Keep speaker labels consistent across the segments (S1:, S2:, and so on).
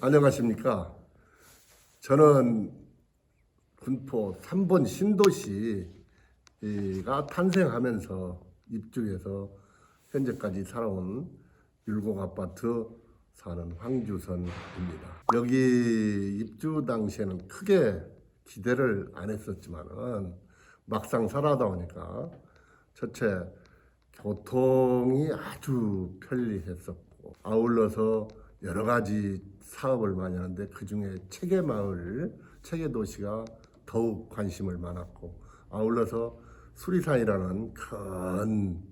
S1: 안녕하십니까. 저는 군포 3번 신도시가 탄생하면서 입주해서 현재까지 살아온 율곡 아파트 사는 황주선입니다. 여기 입주 당시에는 크게 기대를 안 했었지만은 막상 살아다 보니까 첫째 교통이 아주 편리했었고 아울러서 여러 가지 사업을 많이 하는데 그 중에 체계 마을, 체계 도시가 더욱 관심을 많았고 아울러서 수리산이라는 큰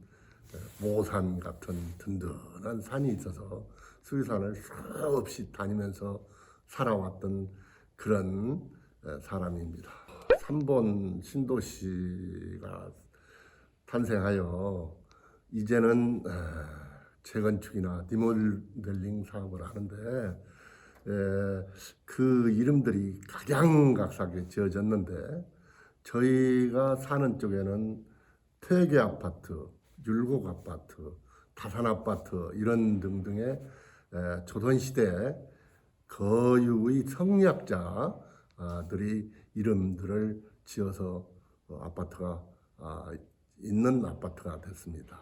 S1: 모산 같은 든든한 산이 있어서 수리산을 수없이 다니면서 살아왔던 그런 어, 사람입니다. 3번 신도시가 탄생하여 이제는 에, 재건축이나 리모델링 사업을 하는데 에, 그 이름들이 각양각색에 지어졌는데 저희가 사는 쪽에는 퇴계 아파트, 율곡 아파트, 다산 아파트 이런 등등의 에, 조선 시대 거유의 성리학자들이 이름들을 지어서 어, 아파트가 아, 있는 아파트가 됐습니다.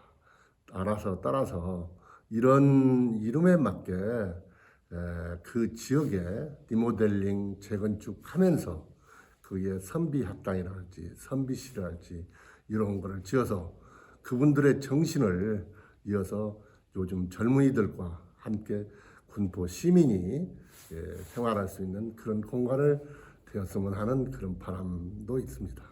S1: 알아서 따라서 이런 이름에 맞게 에, 그 지역에 리모델링 재건축하면서 그게 선비 학당이랄지 선비실이랄지 이런 거를 지어서 그분들의 정신을 이어서 요즘 젊은이들과 함께 군포 시민이 예, 생활할 수 있는 그런 공간을 되었으면 하는 그런 바람도 있습니다.